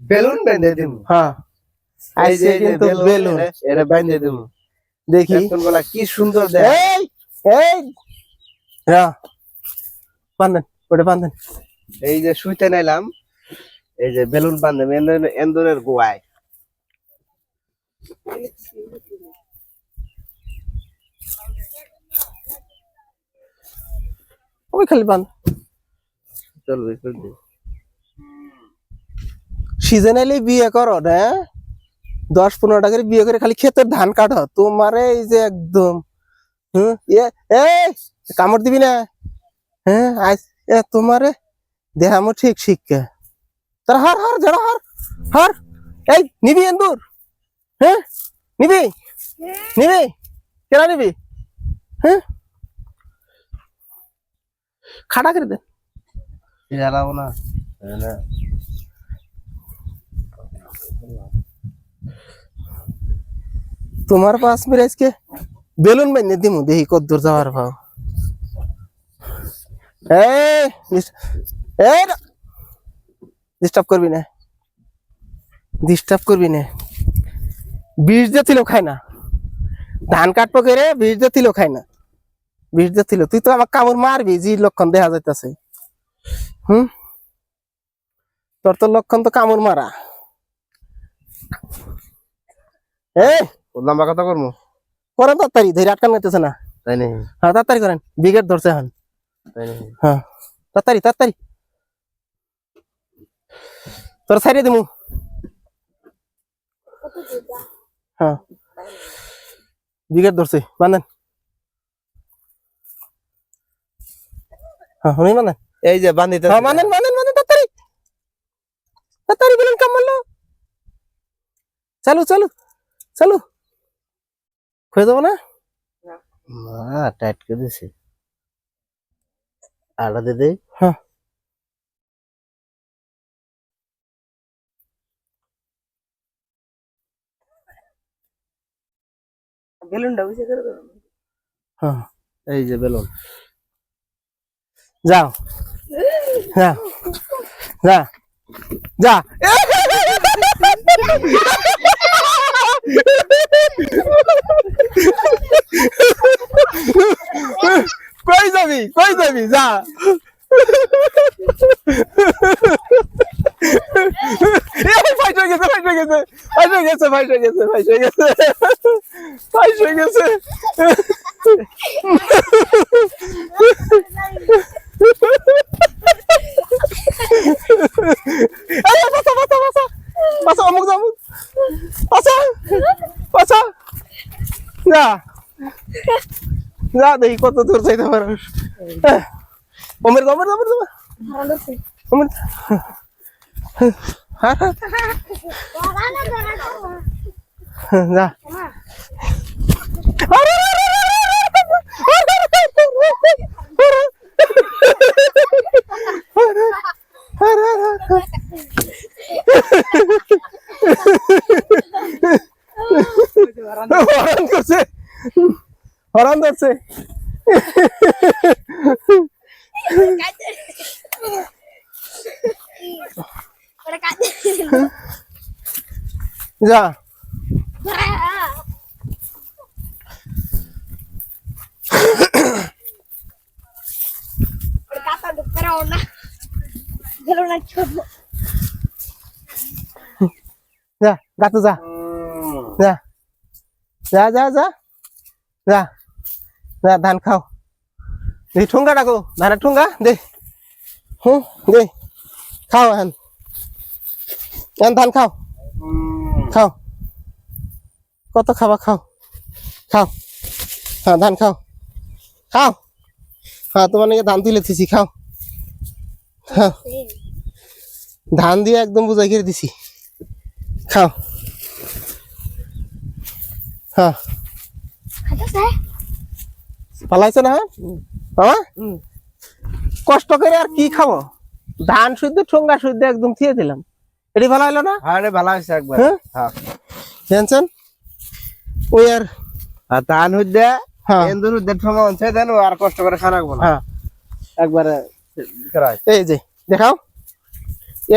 Balloon বেঁধে দিম। হ্যাঁ। এই যে কিন্তু বেলুন এটা বেঁধে দিম। দেখি। কি সুন্দর দেখ। এই এই। রা বান্ধেন ওটা বান্ধেন এই যে শুইতে নিলাম এই যে বেলুন বান্ধব এন্দুরের গোয়ায় ওই খালি বান্ধ চলবে চলবে সিজনালি বিয়ে করো না দশ পনেরো টাকার বিয়ে করে খালি ক্ষেতের ধান কাটো। তোমার এই যে একদম হুম এ এই কামড় দিবি না। হ্যাঁ আজ এ তোমারে দেহামো ঠিক শিক্ষা তার হার হার যারা হার হার। এই নিবি এন্দুর। হ্যাঁ নিবি নিবি কেনা নিবি। হ্যাঁ। খাটা করে দে। জ্বালাবো না না। তোমার পাঁচ মিনিট আজকে বেলুন বাইনে দিমু, দেখি কদ্দূর যাওয়ার ভাও ডিস্টার্ব করবি না। ডিস্টার্ব করবি না। বিষ দিয়ে তিলো খায় না। ধান কাটবো করে বিষ দিয়ে তিলো খায় না। বিষ দিয়ে তিলো তুই তো আমার কামড় মারবি জি লক্ষণ দেখা যাইতাছে। হুম? তোর তো লক্ষণ তো কামড় মারা। এই লম্বা কথা করব করেন তাড়াতাড়ি ধরে আটকান নিতেছে না। তাই নেই হ্যাঁ তাড়াতাড়ি করেন বিগেট ধরছে এখন। তাই নেই হ্যাঁ তাড়াতাড়ি তাড়াতাড়ি। তোর সাইডে দিমু। হ্যাঁ বিগেট ধরছে বান্ধেন হ্যাঁ বান্ধেন এই যে বান্ধিতে হ্যাঁ বান্ধেন বান্ধেন বান্ধেন তাড়াতাড়ি। তাড়াতাড়ি বলেন কামালো চালু চালু চালু। খুঁজে দেবো না? টাইট করে দিছে। আড়া দে দে। হ্যাঁ। বেলুনটা বুঝে করে হ্যাঁ এই যে বেলুন। যাও। যা যা। যা। কই যাবি কই যাবি যা এই ফাইট হয়ে গেছে ফাইট হয়ে গেছে ফাইট হয়ে গেছে ফাইট হয়ে গেছে ফাইট হয়ে গেছে ফাইট হয়ে গেছে আরে বাসা বাসা বাসা বাসা অমুক যা অমুক বাসা বাসা যা যা দেখি কত দূর যাইতে পারিস অমর অমর অমর অমর হ্যাঁ হ্যাঁ যা আরে, আরে, আরে, আরে, আরে, আরে, আরে। হরান ধরছে। যা। যা গাতু যা। যা। যা যা যা। যা। যা ধান খাও দে ঠুঙ্গা ডাকো ধানের ঠুঙ্গা দে হুম দে খাও এখন এখন ধান খাও খাও কত খাবা খাও খাও হ্যাঁ ধান খাও খাও হ্যাঁ তোমার নাকি ধান তুলে দিছি খাও খাও ধান দিয়ে একদম বুঝাই করে দিছি খাও হ্যাঁ পালাইছে না হ্যাঁ? বাবা? কষ্ট করে আর কি খাব? ধান শুদ্ধ ঠোঙ্গা শুদ্ধ একদম থিয়ে দিলাম। এটি ভালো হলো না আরে ভালো হয়েছে একবার। হ্যাঁ? হ্যাঁ। জানছেন? ওই আর হ্যাঁ। এন্দুর অনছে দেন আর কষ্ট করে না। হ্যাঁ। একবারে এই যে দেখাও।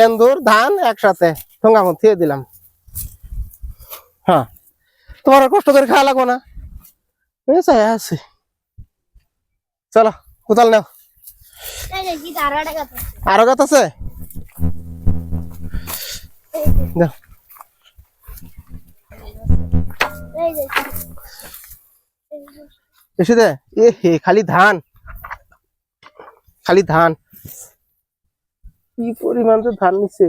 এন্দুর ধান একসাথে ঠোঙ্গা মধ্যে দিলাম। হ্যাঁ। তোমার কষ্ট করে খাওয়া লাগবো না। আছে। চলো কোথাল নাও। আরও গাছ আছে? খালি ধান। খালি ধান। কি পরিমাণ যে ধান নিচ্ছে।